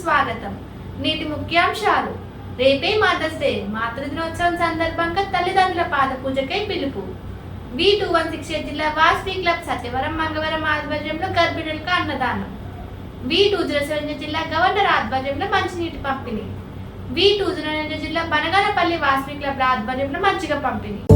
స్వాగతం. నేటి ముఖ్యాంశాలు. రేపే మదర్స్ డే మాతృదినోత్సవం సందర్భంగా తల్లిదండ్రుల పాద పూజకై పిలుపు. V two one six eight జిల్లా వాస్వి క్లబ్ సత్యవరం మంగవరం ఆధ్వర్యంలో గర్భిణులకు అన్నదానం. వి టూ జీరో సెవెన్ జిల్లా గవర్నర్ ఆధ్వర్యంలో మంచినీటి పంపిణీ. వి టూ జీరో నైన్ జిల్లా బనగానపల్లి వాస్వి క్లబ్ ఆధ్వర్యంలో మజ్జిగ పంపిణీ.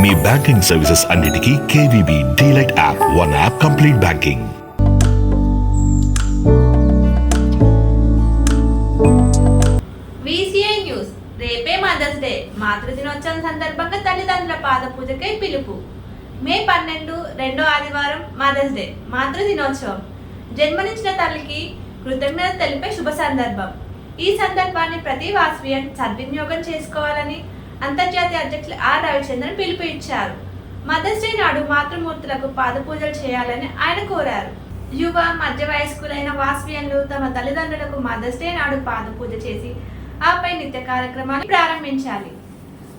మీ బ్యాంకింగ్ సర్వీసెస్ అన్నిటికీ KVB DLite app. One app complete banking VCI news రేపే మదర్స్ డే మాతృదినోత్సవం సందర్భంగా తల్లిదండ్రుల పాద పూజకై పిలుపు. మే పన్నెండు రెండో ఆదివారం మదర్స్ డే మాతృ దినోత్సవం జన్మనిచ్చిన తల్లికి కృతజ్ఞత తెలిపే శుభ సందర్భం. ఈ సందర్భాన్ని ప్రతి వాస్వియన్ సద్వినియోగం చేసుకోవాలని అంతర్జాతీయ అధ్యక్షులు ఆర్ రవిచంద్రన్ పిలుపు ఇచ్చారు మదర్స్ డే నాడు మాతృమూర్తులకు పాదపూజలు చేయాలని ఆయన కోరారు. యువ మధ్య వయస్కులైన వాస్వియన్లు తమ తల్లిదండ్రులకు మదర్స్ డే నాడు పాదపూజ చేసి ఆపై నిత్య కార్యక్రమాన్ని ప్రారంభించాలి.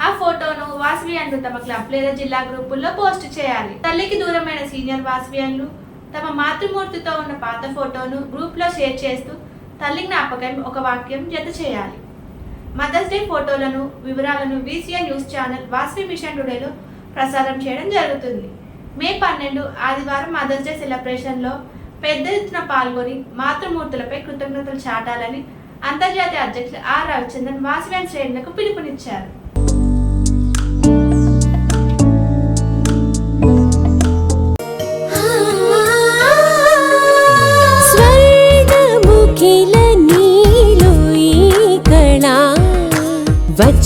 ఆ ఫోటోను వాస్వియన్లు తమ క్లబ్ లేదా జిల్లా గ్రూపుల్లో పోస్ట్ చేయాలి. తల్లికి దూరమైన సీనియర్ వాస్వియన్లు తమ మాతృమూర్తితో ఉన్న పాత ఫోటోను గ్రూప్లో షేర్ చేస్తూ తల్లి జ్ఞాపకం ఒక వాక్యం జత చేయాలి. మదర్స్ డే ఫోటోలను వివరాలను VCI news channel Vasavi mission టుడేలో ప్రసారం చేయడం జరుగుతుంది. మే పన్నెండు ఆదివారం మదర్స్ డే సెలబ్రేషన్లో పెద్ద ఎత్తున పాల్గొని మాతృమూర్తులపై కృతజ్ఞతలు చాటాలని అంతర్జాతీయ అధ్యక్షులు ఆర్ రవిచంద్రన్ వాసవి శ్రేణులకు పిలుపునిచ్చారు.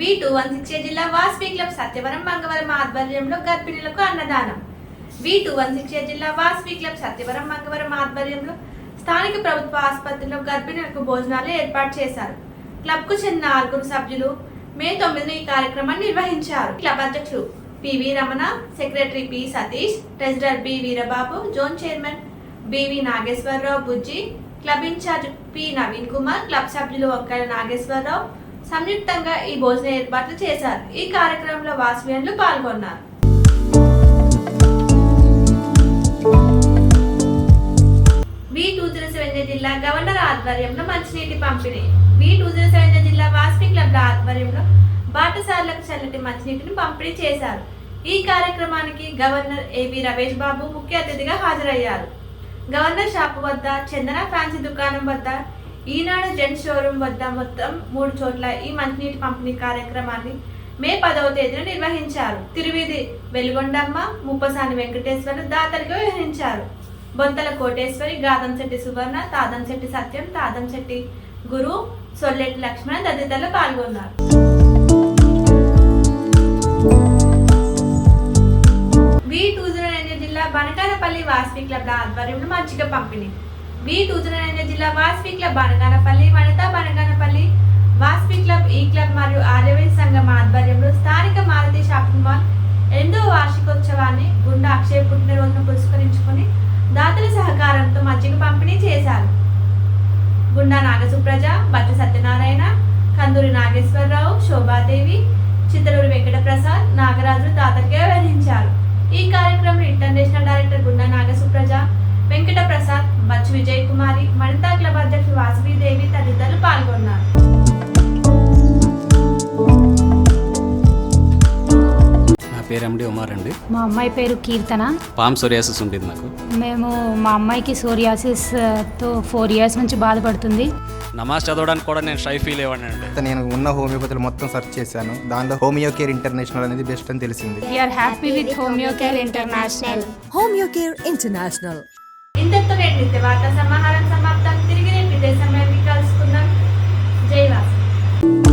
News two one six జిల్లా వాస్వి క్లబ్ సత్యవరం మంగవరం ఆధ్వర్యంలో గర్భిణులకు అన్నదానం. వి టూ వన్ సిక్స్ జిల్లా వాస్వి క్లబ్ సత్యవరం మంగవరం ఆధ్వర్యంలో స్థానిక ప్రభుత్వ ఆసుపత్రిలో గర్భిణులకు భోజనాలు ఏర్పాటు చేశారు. క్లబ్కు చెందిన నాలుగురు సభ్యులు మే తొమ్మిదిన ఈ కార్యక్రమాన్ని నిర్వహించారు. క్లబ్ అధ్యక్షులు P V Ramana secretary P Satish treasurer B Veerababu zone chairman B V Nageswararao Bujji club in charge P Naveen Kumar club సభ్యులు ఒక్కల నాగేశ్వరరావు సంయుక్తంగా ఈ భోజన ఏర్పాట్లు చేశారు. ఈ కార్యక్రమంలో వాసవ్యులు పాల్గొన్నారు. వి టూ జీరో సెవెన్ జిల్లా గవర్నర్ ఆధ్వర్యంలో మంచినీటి పంపిణీ. వి టూ జీరో సెవెన్ జిల్లా వాస్వి క్లబ్ల ఆధ్వర్యంలో బాటసార్లకు చల్లటి మంచినీటిని పంపిణీ చేశారు. ఈ కార్యక్రమానికి గవర్నర్ ఏవి రమేష్ బాబు ముఖ్య అతిథిగా హాజరయ్యారు. గవర్నర్ షాపు వద్ద చందన ఫ్యాన్సీ దుకాణం వద్ద ఈనాడు జెంట్ షోరూమ్ వద్ద మొత్తం మూడు చోట్ల ఈ మంచినీటి పంపిణీ కార్యక్రమాన్ని మే పదవ తేదీన నిర్వహించారు. తిరువిధి వెలుగొండమ్మ ముప్పసాని వెంకటేశ్వర దాతలుగా వ్యవహరించారు. బొంతల కోటేశ్వరి గాదంశెట్టి సువర్ణ తాదంశెట్టి సత్యం తాదంశెట్టి గురు సొల్లెట్టి లక్ష్మణ తదితరులు పాల్గొన్నారు. వి టూ జీరో జిల్లా బనకానపల్లి వాస్వి క్లబ్ ఆధ్వర్యంలో మజ్జిగ పంపిణీ. వి టూ జిల్లా వాస్వి క్లబ్ బనగానపల్లి వనితా బనగానపల్లి వాస్పీ క్లబ్ ఈ క్లబ్ మరియు ఆర్యవేద సంఘం ఆధ్వర్యంలో స్థానిక మారుతి షాపింగ్ మాల్ ఎనిమిదవ వార్షికోత్సవాన్ని గుండా అక్షయ పుట్టినరోజును పురస్కరించుకొని దాతల సహకారంతో మజ్జిగ పంపిణీ చేశారు. గుండా నాగసుప్రజ బట్టి సత్యనారాయణ కందూరి నాగేశ్వరరావు శోభాదేవి చిత్తలూరి వెంకటప్రసాద్ నాగరాజు దాతలుగా వ్యవహరించారు ఈ కార్యక్రమంలో international director Gunda Nagasupraja Venkata Prasad Machchu Vijay Kumari Vanitha club అధ్యక్షులు వాసవీదేవి తదితరులు పాల్గొన్నారు. పేరు ఎండి ఉమార్ అండి. మా అమ్మాయి పేరు కీర్తన. పామ్ సోరియాసిస్ ఉంటుంది నాకు మేము మా అమ్మాయికి సోరియాసిస్తో ఫోర్ ఇయర్స్ నుంచి బాధపడుతుంది. నమాజ్ చదవడానికి కూడా నేను షై ఫీల్ అయ్యానండి నేను ఉన్న హోమియోపతులు మొత్తం సెర్చ్ చేశాను. దానిలో హోమియో కేర్ ఇంటర్నేషనల్ అనేది బెస్ట్ అని తెలిసింది. We are happy with homeo care international homeo care international ఇంతటితో నేటి నిత్య వార్త సమాహారం సమాప్తం. తిరిగి రేపు విదేశంలో కలుసుకుందాం. జైవాసం